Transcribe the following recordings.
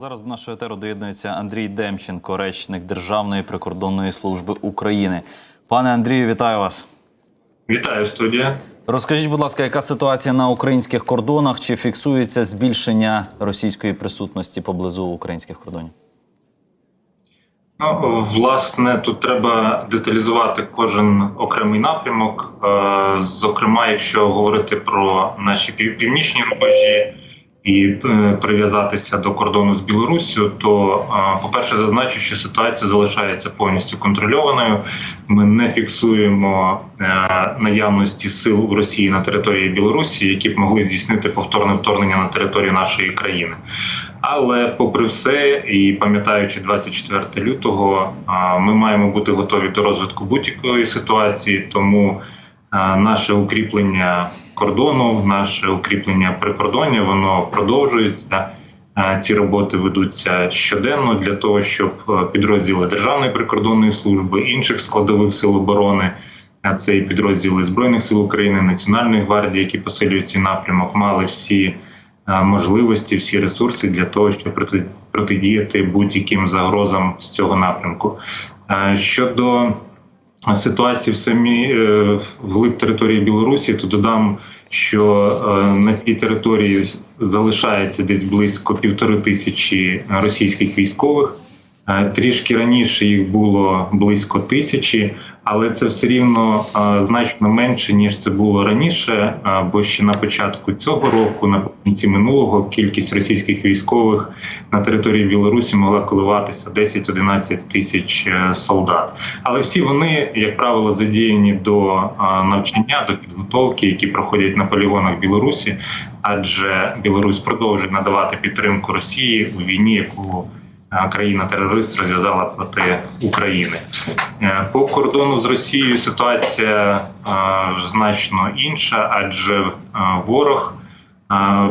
Зараз до нашого етеру доєднується Андрій Демченко, речник Державної прикордонної служби України. Пане Андрію, вітаю вас. Вітаю студія. Розкажіть, будь ласка, яка ситуація на українських кордонах? Чи фіксується збільшення російської присутності поблизу українських кордонів? Ну, власне, тут треба деталізувати кожен окремий напрямок. Е, Зокрема, якщо говорити про наші північні рубежі і е, прив'язатися до кордону з Білоруссю, то, е, по-перше, зазначу, що ситуація залишається повністю контрольованою. Ми не фіксуємо е, наявності сил у Росії на території Білорусі, які б могли здійснити повторне вторгнення на територію нашої країни. Але, попри все, і пам'ятаючи 24 лютого, ми маємо бути готові до розвитку будь-якої ситуації. Тому наше укріплення кордону, наше укріплення прикордоння, воно продовжується. Ці роботи ведуться щоденно для того, щоб е, підрозділи Державної прикордонної служби, інших складових сил оборони, а це і підрозділи Збройних сил України, Національної гвардії, які посилюють цей напрямок, мали всі е, можливості, всі ресурси для того, щоб протидіяти будь-яким загрозам з цього напрямку. Е, Щодо ситуації в самій вглиб території Білорусі, то додам, що е, на цій території залишається десь близько півтори тисячі російських військових. Е, Трішки раніше їх було близько тисячі, але це все рівно е, значно менше ніж це було раніше. е, Бо ще на початку цього року, наприкінці минулого, кількість російських військових на території Білорусі могла коливатися 10-11 тисяч солдат. Але всі вони, як правило, задіяні до навчання, до підготовки, які проходять на полігонах Білорусі, адже Білорусь продовжує надавати підтримку Росії у війні, яку країна-терорист розв'язала проти України. Е, По кордону з Росією ситуація е, значно інша, адже е, ворог е,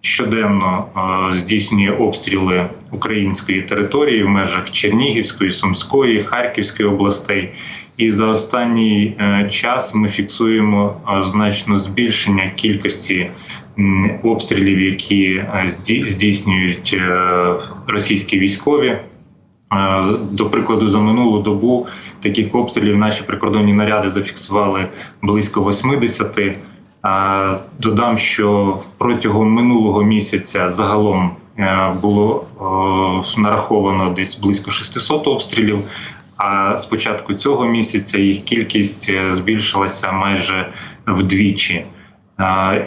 щоденно е, здійснює обстріли української території в межах Чернігівської, Сумської, Харківської областей. І за останній е, час ми фіксуємо е, значно збільшення кількості обстрілів, які е, здійснюють е, російські військові. Е, До прикладу, за минулу добу таких обстрілів наші прикордонні наряди зафіксували близько 80. Е, Додам, що протягом минулого місяця загалом було нараховано десь близько 600 обстрілів. А з початку цього місяця їх кількість збільшилася майже вдвічі.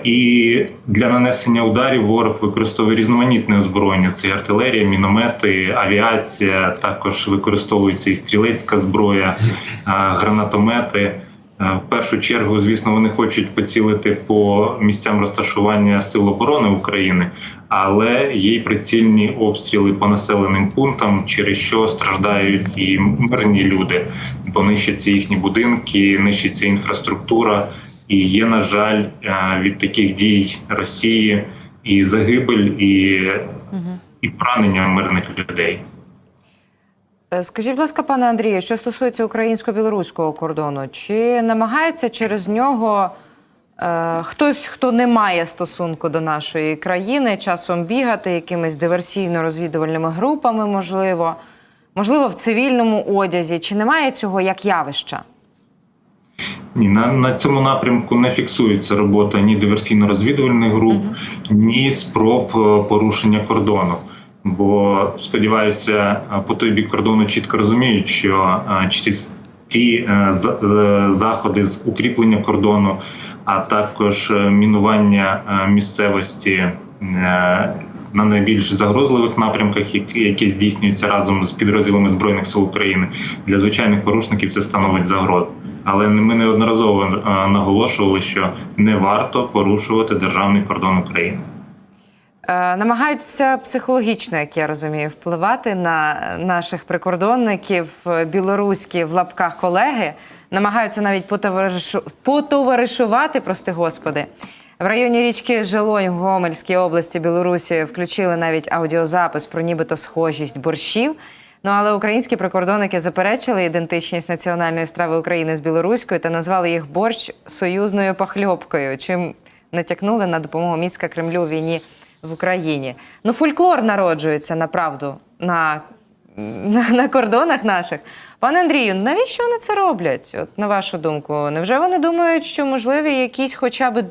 І для нанесення ударів ворог використовує різноманітне озброєння: це і артилерія, міномети, авіація. Також використовується і стрілецька зброя, гранатомети. В першу чергу, звісно, вони хочуть поцілити по місцям розташування сил оборони України, але є й прицільні обстріли по населеним пунктам, через що страждають і мирні люди, бо нищаться їхні будинки, нищиться інфраструктура. І є, на жаль, е, від таких дій Росії і загибель, і, і поранення мирних людей. Е, Скажіть, будь ласка, пане Андрію, що стосується українсько-білоруського кордону, чи намагається через нього е, хтось, хто не має стосунку до нашої країни, часом бігати якимись диверсійно-розвідувальними групами, можливо, можливо, в цивільному одязі? Чи немає цього як явища? Ні, на, на цьому напрямку не фіксується робота ні диверсійно-розвідувальних груп, ні спроб е, порушення кордону. Бо сподіваюся, е, по той бік кордону чітко розуміють, що е, через ті заходи з укріплення кордону, а також мінування місцевості. На найбільш загрозливих напрямках, які, здійснюються разом з підрозділами збройних сил України, для звичайних порушників це становить загрозу. Але ми неодноразово е, наголошували, що не варто порушувати державний кордон України. Е, Намагаються психологічно, як я розумію, впливати на наших прикордонників е, білоруські в лапках колеги. Намагаються навіть потоваришу... потоваришувати, прости господи. В районі річки Желонь в Гомельській області Білорусі включили навіть аудіозапис про нібито схожість борщів. Ну але українські прикордонники заперечили ідентичність національної страви України з білоруською та назвали їх борщ союзною пахльопкою, чим натякнули на допомогу Мінська Кремлю у війні в Україні. Ну, фольклор народжується направду на, на, на кордонах наших. Пане Андрію, навіщо вони це роблять? От на вашу думку, невже вони думають, що можливі якісь хоча б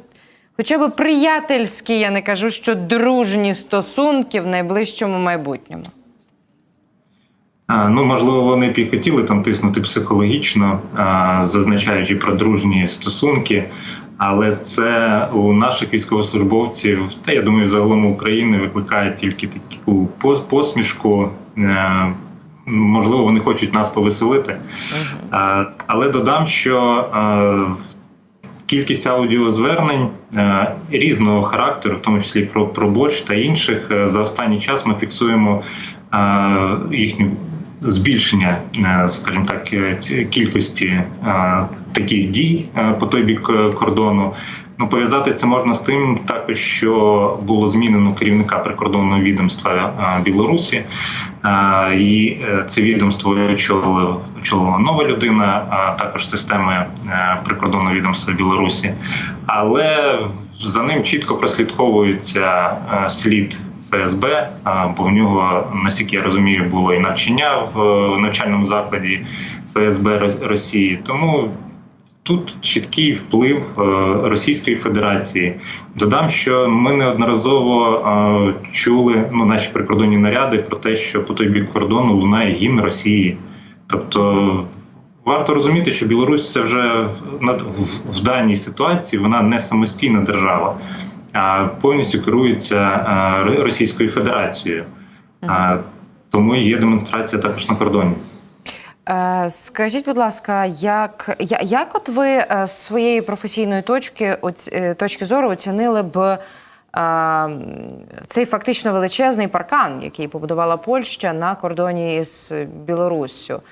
хоча б приятельські, я не кажу, що дружні стосунки в найближчому майбутньому? А, Ну, можливо, вони б і хотіли там тиснути психологічно, а, зазначаючи про дружні стосунки, але це у наших військовослужбовців, та я думаю, загалом України викликає тільки таку посмішку. Е, Можливо, вони хочуть нас повеселити. Але додам, що е, кількість аудіозвернень е, різного характеру, в тому числі про, про борщ та інших, е, за останній час ми фіксуємо е, їхню збільшення, скажімо так, кількості таких дій по той бік кордону. Ну, пов'язати це можна з тим, також що було змінено керівника прикордонного відомства е, Білорусі, Е, і е, це відомство очолила, очолила нова людина, а також системи прикордонного відомства Білорусі. Але за ним чітко прослідковується слід ФСБ, бо в нього, наскільки я розумію, було і навчання в навчальному закладі ФСБ Росії. Тому Тут чіткий вплив е, Російської Федерації. Додам, що ми неодноразово е, чули ну, наші прикордонні наряди про те, що по той бік кордону лунає гімн Росії. Тобто варто розуміти, що Білорусь це вже в, даній ситуації вона не самостійна держава, а повністю керується е, Російською Федерацією. Тому є демонстрація також на кордоні. Е, Скажіть, будь ласка, як, як от ви е, з своєї професійної точки, е, точки зору оцінили б цей фактично величезний паркан, який побудувала Польща на кордоні з Білоруссю?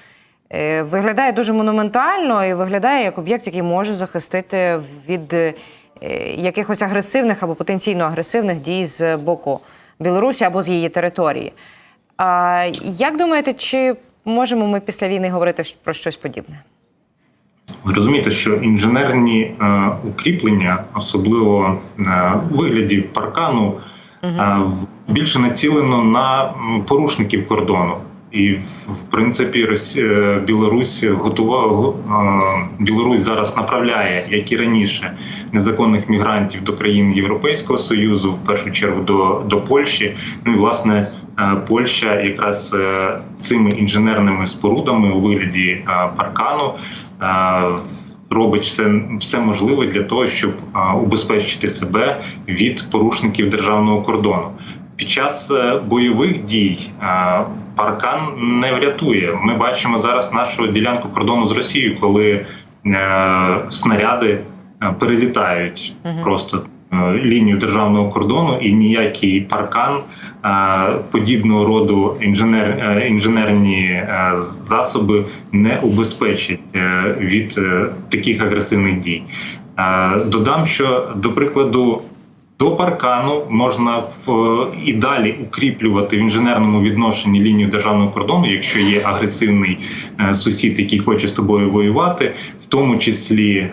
Виглядає дуже монументально і виглядає як об'єкт, який може захистити від якихось агресивних або потенційно агресивних дій з боку Білорусі або з її території. А як думаєте, чи можемо ми після війни говорити про щось подібне? Ви розумієте, що інженерні е, укріплення, особливо е, у вигляді паркану, е, в- більше націлено на порушників кордону. І в в принципі Росі... е, Білорусь готувала е, Білорусь зараз направляє, як і раніше, незаконних мігрантів до країн Європейського союзу, в першу чергу до, до Польщі. Ну і власне е, Польща якраз е, цими інженерними спорудами у вигляді е, паркану е, робить все, все можливе для того, щоб е, убезпечити себе від порушників державного кордону. Під час е, бойових дій е, паркан не врятує. Ми бачимо зараз нашу ділянку кордону з Росією, коли е, снаряди е, перелітають просто е, лінію державного кордону, і ніякий паркан е, подібного роду інженер, е, інженерні е, засоби не убезпечать е, від е, таких агресивних дій. Е, Додам, що до прикладу. До паркану можна в і далі укріплювати в інженерному відношенні лінію державного кордону, якщо є агресивний е, сусід, який хоче з тобою воювати, в тому числі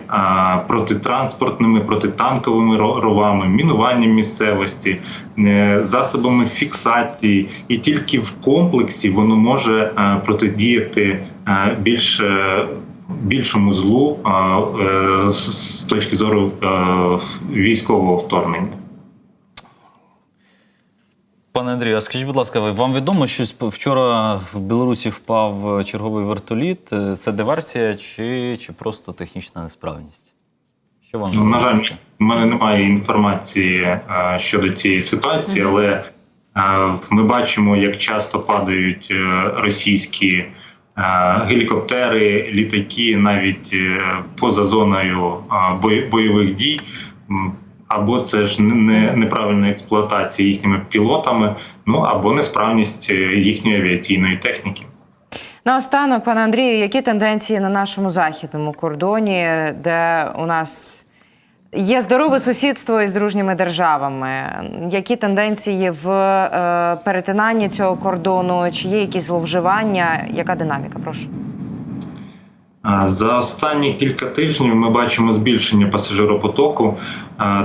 протитранспортними, протитанковими ровами, мінуванням місцевості, е, засобами фіксації, і тільки в комплексі воно може е, протидіяти е, більш більшому злу з точки зору військового вторгнення. Пане Андрію, а скажіть, будь ласка, вам відомо, що вчора в Білорусі впав е, черговий вертоліт? Е, Це диверсія чи, чи просто технічна несправність? Що вам Ну, на жаль, в мене немає інформації е, щодо цієї ситуації, але ми бачимо, як часто падають російські гелікоптери, літаки навіть поза зоною бой- бойових дій. Або це ж не- не неправильна експлуатація їхніми пілотами, ну або несправність е, їхньої авіаційної техніки. Наостанок, пане Андрію, які тенденції на нашому західному кордоні, де у нас є здорове сусідство із дружніми державами? Які тенденції в е, перетинанні цього кордону? Чи є якісь зловживання? Яка динаміка? Прошу. За останні кілька тижнів ми бачимо збільшення пасажиропотоку.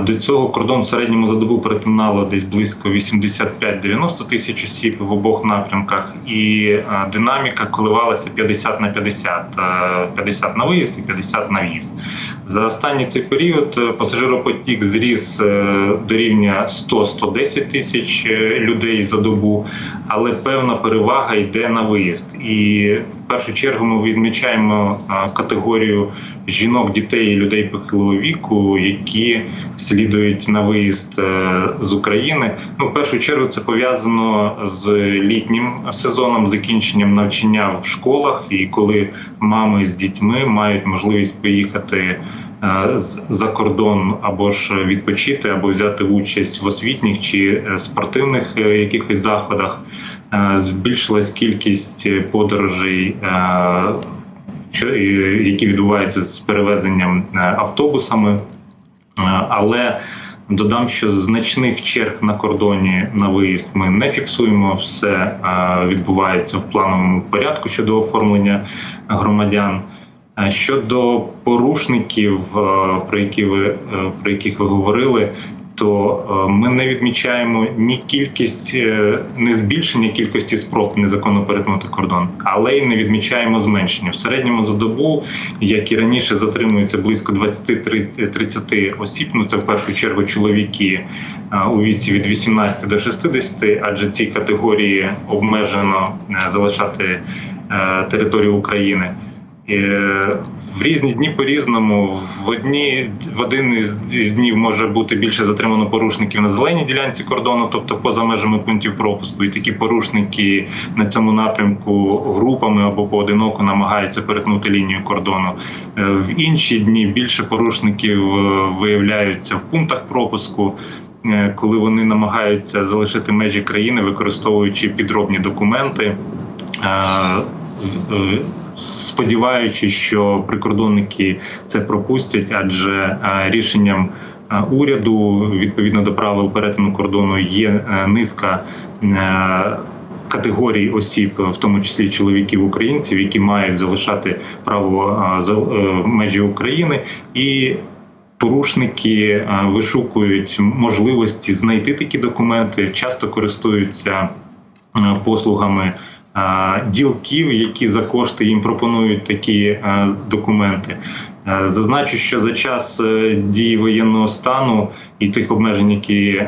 До цього кордон в середньому за добу перетинало десь близько 85-90 тисяч осіб в обох напрямках, і динаміка коливалася 50 на 50, 50 на виїзд і 50 на в'їзд. За останній цей період е, пасажиропотік зріс е, до рівня 100-110 тисяч е, людей за добу, але певна перевага йде на виїзд. І в першу чергу ми відмічаємо категорію жінок, дітей і людей похилого віку, які слідують на виїзд е, з України. Ну, в першу чергу це пов'язано з літнім сезоном, закінченням навчання в школах, і коли мами з дітьми мають можливість поїхати. Е, За кордон або ж відпочити, або взяти участь в освітніх чи е, спортивних е, якихось заходах, збільшилась кількість подорожей, які відбуваються з перевезенням автобусами. Але додам, що значних черг на кордоні на виїзд ми не фіксуємо. Все відбувається в плановому порядку щодо оформлення громадян. Е, Щодо порушників, е, про які ви е, про яких ви говорили, то ми не відмічаємо ні кількість, не збільшення кількості спроб незаконно перетнути кордон, але й не відмічаємо зменшення. В середньому за добу, як і раніше, затримується близько 20-30 осіб. Ну це в першу чергу чоловіки у віці від 18 до 60, адже ці категорії обмежено залишати територію України. Е, В різні дні по-різному. В одні в один із, днів може бути більше затримано порушників на зеленій ділянці кордону, тобто поза межами пунктів пропуску. І такі порушники на цьому напрямку групами або поодиноко намагаються перетнути лінію кордону. Е, В інші дні більше порушників е, виявляються в пунктах пропуску. Коли вони намагаються залишити межі країни, використовуючи підробні документи, сподіваючись, що прикордонники це пропустять, адже е, рішенням е, уряду відповідно до правил перетину кордону є е, низка. Категорій осіб, в тому числі чоловіків українців, які мають залишати право межі України, і порушники вишукують можливості знайти такі документи, часто користуються послугами ділків, які за кошти їм пропонують такі е, документи. Е, Зазначу, що за час е, дії воєнного стану і тих обмежень, які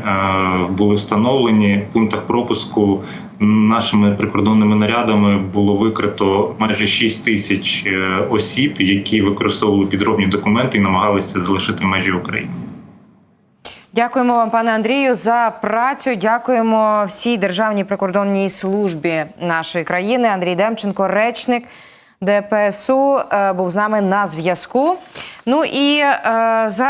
були встановлені в пунктах пропуску, нашими прикордонними нарядами було викрито майже 6 тисяч осіб, які використовували підробні документи і намагалися залишити межі України. Дякуємо вам, пане Андрію, за працю. Дякуємо всій державній прикордонній службі нашої країни. Андрій Демченко, речник ДПСУ, е, був з нами на зв'язку. Ну і е, зараз.